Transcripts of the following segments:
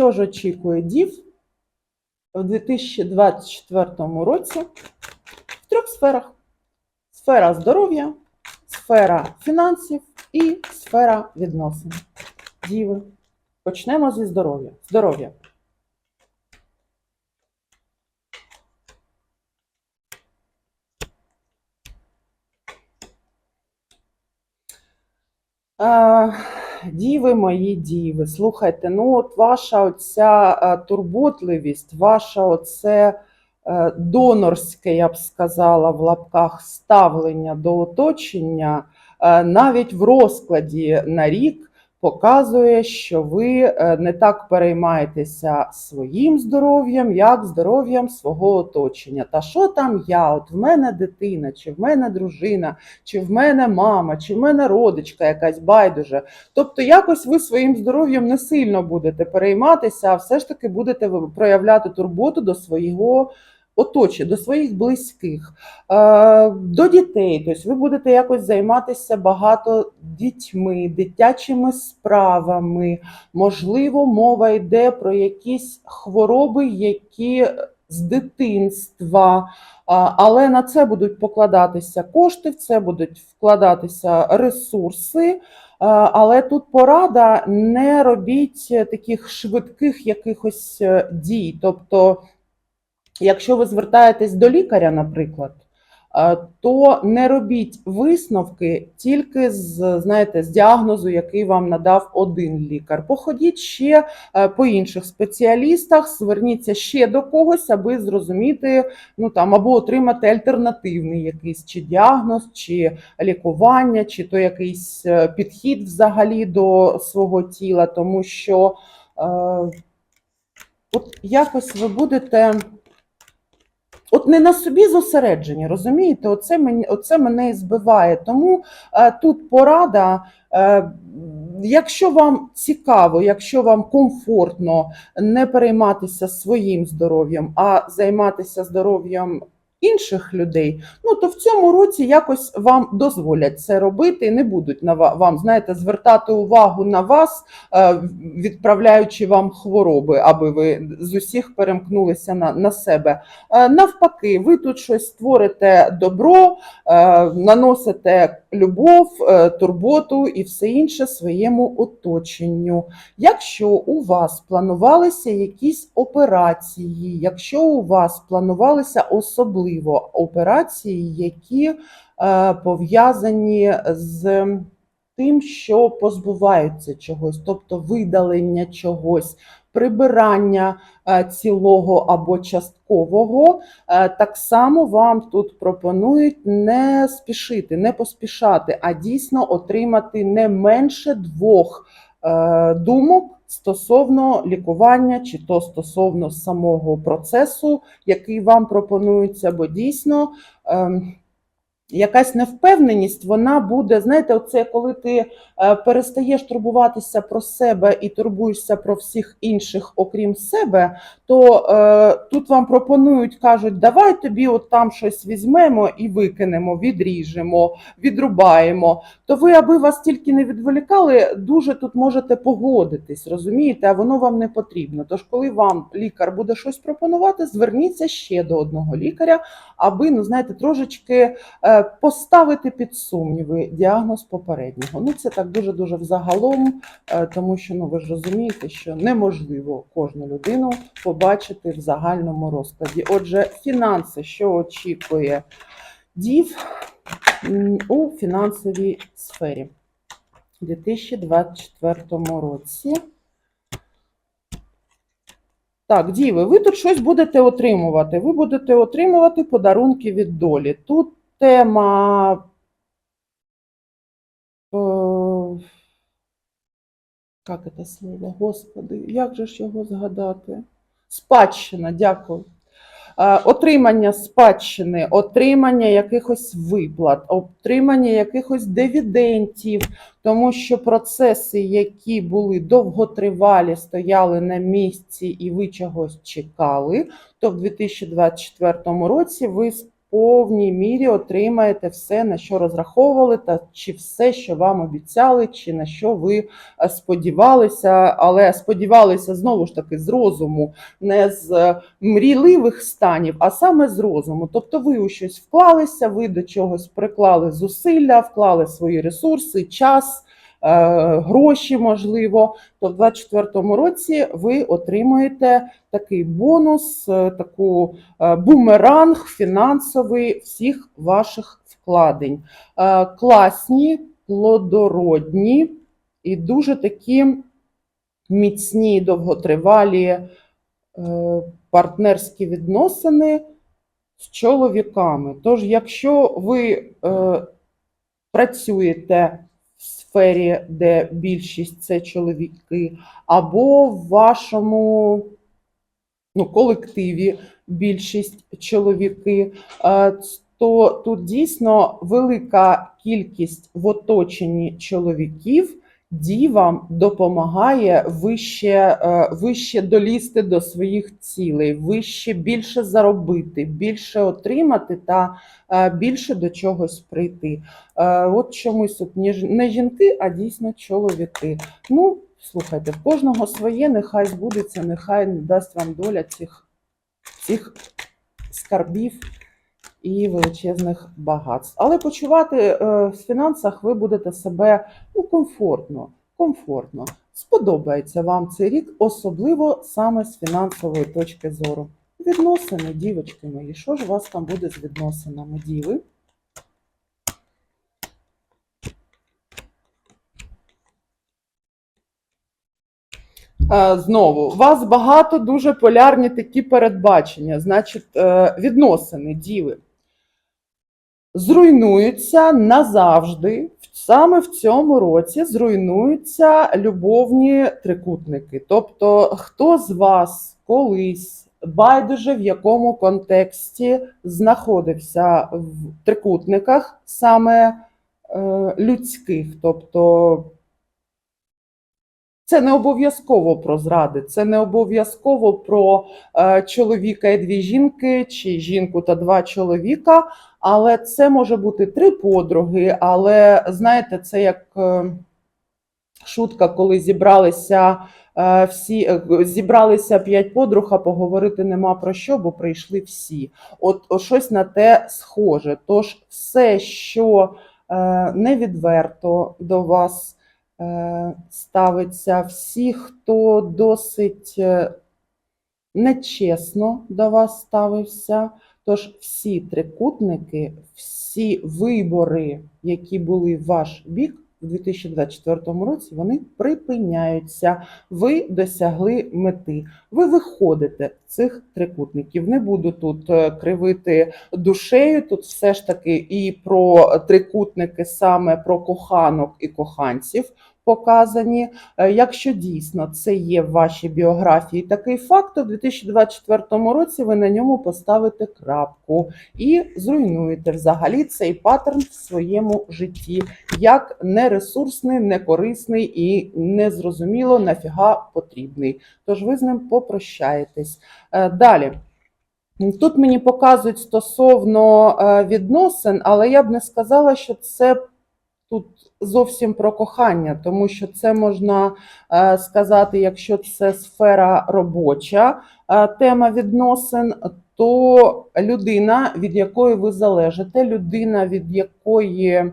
що ж очікує дів в 2024 році в трьох сферах: сфера здоров'я, сфера фінансів і сфера відносин. Діви. Почнемо зі здоров'я. Здоров'я. Е, Діви мої діви, слухайте, ну от ваша оця е, турботливість, ваша оце е, донорське, я б сказала, в лапках ставлення до оточення, е, навіть в розкладі на рік показує, що ви е, не так переймаєтеся своїм здоров'ям, як здоров'ям свого оточення. Та що там я? От в мене дитина, чи в мене дружина, чи в мене мама, чи в мене родичка якась байдуже. Тобто, якось ви своїм здоров'ям не сильно будете перейматися, а все ж таки будете проявляти турботу до свого оточення, до своїх близьких, е, до дітей. Тобто ви будете якось займатися багато дітьми, дитячими справами. Можливо, мова йде про якісь хвороби, які з дитинства. Але на це будуть покладатися кошти, в це будуть вкладатися ресурси. Але тут порада не робіть таких швидких якихось е, дій. Тобто, якщо ви звертаєтесь до лікаря, наприклад, е, то не робіть висновки тільки з знаєте, з діагнозу, який вам надав один лікар. Походіть ще е, по інших спеціалістах, зверніться ще до когось, аби зрозуміти, ну там або отримати альтернативний якийсь чи діагноз, чи лікування, чи то якийсь е, підхід взагалі до свого тіла, тому що е, от якось ви будете. От не на собі зосереджені, розумієте? Оце, мені, оце мене і збиває. Тому е, тут порада. Е, якщо вам цікаво, якщо вам комфортно не перейматися своїм здоров'ям, а займатися здоров'ям інших людей, ну то в цьому році якось вам дозволять це робити не будуть на вам, знаєте, звертати увагу на вас, е, відправляючи вам хвороби, аби ви з усіх перемкнулися на, на себе. Е, Навпаки, ви тут щось створите добро, е, наносите любов, турботу і все інше своєму оточенню. Якщо у вас планувалися якісь операції, якщо у вас планувалися особливо операції, які е, пов'язані з тим, що позбуваються чогось, тобто видалення чогось, прибирання е, цілого або часткового, е, так само вам тут пропонують не спішити, не поспішати, а дійсно отримати не менше двох думок стосовно лікування, чи то стосовно самого процесу, який вам пропонується, бо дійсно. ем, Якась невпевненість, вона буде, знаєте, оце коли ти е, перестаєш турбуватися про себе і турбуєшся про всіх інших, окрім себе, то е, тут вам пропонують, кажуть, давай тобі от там щось візьмемо і викинемо, відріжемо, відрубаємо. То ви, аби вас тільки не відволікали, дуже тут можете погодитись, розумієте, а воно вам не потрібно. Тож, коли вам лікар буде щось пропонувати, зверніться ще до одного лікаря, аби, ну знаєте, трошечки е, поставити під сумніви діагноз попереднього. Ну, це так дуже-дуже взагалом, е, тому що ну ви ж розумієте, що неможливо кожну людину побачити в загальному розкладі. Отже, фінанси, що очікує дів у фінансовій сфері у 2024 році. Так, діви, ви тут щось будете отримувати. Ви будете отримувати подарунки від долі. Тут тема. Е, як це слово? Господи, як же ж його згадати? Спадщина, дякую. Е, Отримання спадщини, отримання якихось виплат, отримання якихось дивідендів, тому що процеси, які були довготривалі, стояли на місці і ви чогось чекали, то в 2024 році ви повній мірі отримаєте все, на що розраховували, та чи все, що вам обіцяли, чи на що ви е, сподівалися, але сподівалися знову ж таки з розуму, не з е, мрійливих станів, а саме з розуму. Тобто ви у щось вклалися, ви до чогось приклали зусилля, вклали свої ресурси, час. Е, Гроші, можливо, то в 2024 році ви отримуєте такий бонус, е, таку е, бумеранг фінансовий всіх ваших вкладень. Класні, плодородні і дуже такі міцні, довготривалі партнерські відносини з чоловіками. Тож, якщо ви е, працюєте сфері, де більшість це чоловіки, або в вашому ну, колективі більшість чоловіки, е, то тут дійсно велика кількість в оточенні чоловіків. Дівам допомагає вище, е, вище долізти до своїх цілей, вище більше заробити, більше отримати та е, більше до чогось прийти. Е, От чомусь тут не жінки, а дійсно чоловіки. Ну, слухайте, в кожного своє, нехай збудеться, нехай не дасть вам доля цих, цих скарбів і величезних багатств. Але почувати е, в фінансах ви будете себе ну, комфортно, комфортно. Сподобається вам цей рік, особливо саме з фінансової точки зору. Відносини, дівочки мої, що ж у вас там буде з відносинами, діви? Е, Знову, у вас багато дуже полярні такі передбачення. Значить, е, відносини, діви зруйнуються назавжди. Саме в цьому році зруйнуються любовні трикутники. Тобто, хто з вас колись байдуже в якому контексті знаходився в трикутниках саме е, людських, тобто це не обов'язково про зради, це не обов'язково про е, чоловіка і дві жінки, чи жінку та два чоловіка, але це може бути три подруги. Але знаєте, це як е, шутка, коли зібралися е, всі е, зібралися п'ять подруг, а поговорити нема про що, бо прийшли всі. От, щось на те схоже. Тож все, що е, невідверто до вас ставиться, всі, хто досить нечесно до вас ставився. Тож всі трикутники, всі вибори, які були в ваш бік у 2024 році, вони припиняються. Ви досягли мети. Ви виходите з цих трикутників. Не буду тут е, кривити душею. Тут все ж таки і про трикутники, саме про коханок і коханців показані. Е, Якщо дійсно це є в вашій біографії такий факт, то в 2024 році ви на ньому поставите крапку і зруйнуєте взагалі цей паттерн в своєму житті, як нересурсний, некорисний і незрозуміло нафіга потрібний. Тож ви з ним попрощаєтесь. Е, Далі. Тут мені показують стосовно е, відносин, але я б не сказала, що це тут зовсім про кохання, тому що це можна е, сказати, якщо це сфера робоча е, тема відносин, то людина, від якої ви залежите, людина, від якої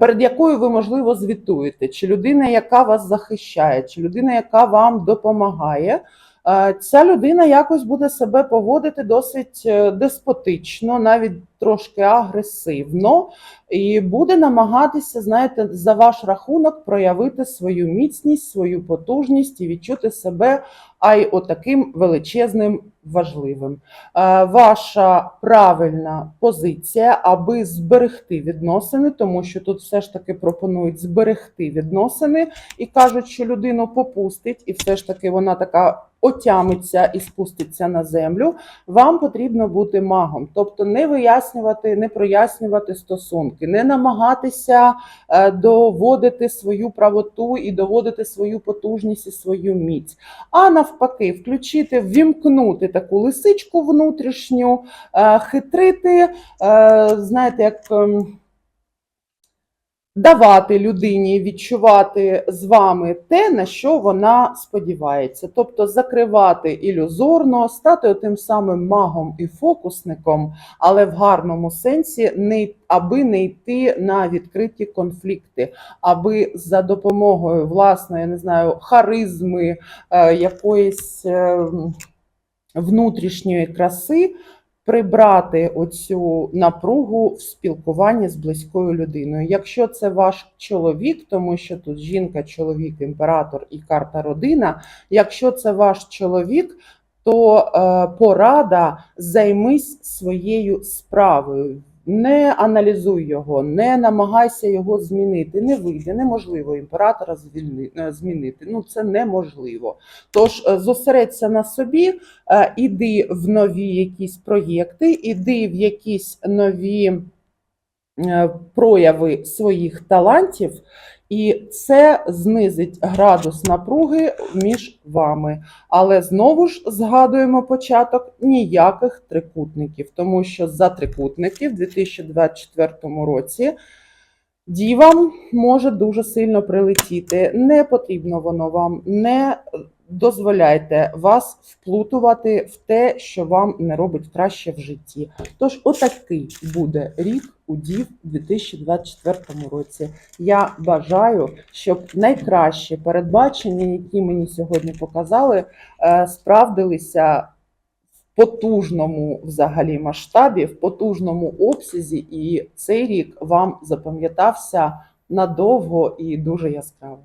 перед якою ви можливо звітуєте, чи людина, яка вас захищає, чи людина, яка вам допомагає. е, Ця людина якось буде себе поводити досить деспотично, навіть трошки агресивно, і буде намагатися, знаєте, за ваш рахунок проявити свою міцність, свою потужність і відчути себе ай отаким величезним важливим. Е, Ваша правильна позиція, аби зберегти відносини, тому що тут все ж таки пропонують зберегти відносини і кажуть, що людину попустить, і все ж таки вона така отямиться і спуститься на землю, вам потрібно бути магом, тобто не вияснювати, не прояснювати стосунки, не намагатися е, доводити свою правоту і доводити свою потужність і свою міць, а навпаки, включити, ввімкнути таку лисичку внутрішню, е, хитрити, е, знаєте, як. Ем, Давати людині відчувати з вами те, на що вона сподівається, тобто закривати ілюзорно, стати тим самим магом і фокусником, але в гарному сенсі, не аби не йти на відкриті конфлікти, аби за допомогою власної, я не знаю, харизми, е, якоїсь е, внутрішньої краси прибрати оцю напругу в спілкуванні з близькою людиною. Якщо це ваш чоловік, тому що тут жінка, чоловік, імператор і карта родина. Якщо це ваш чоловік, то е, порада займись своєю справою. Не аналізуй його, не намагайся його змінити. Не вийде, неможливо імператора е, змінити. Ну це неможливо. Тож е, зосередься на собі, е, іди в нові якісь проєкти, іди в якісь нові прояви своїх талантів, і це знизить градус напруги між вами. Але знову ж згадуємо початок ніяких трикутників, тому що за трикутники в 2024 році. Дівам може дуже сильно прилетіти. Не потрібно воно вам. Не дозволяйте вас вплутувати в те, що вам не робить краще в житті. Тож, отакий буде рік у дів у 2024 році. Я бажаю, щоб найкращі передбачення, які мені сьогодні показали, е, справдилися потужному взагалі масштабі, в потужному обсязі, і цей рік вам запам'ятався надовго і дуже яскраво.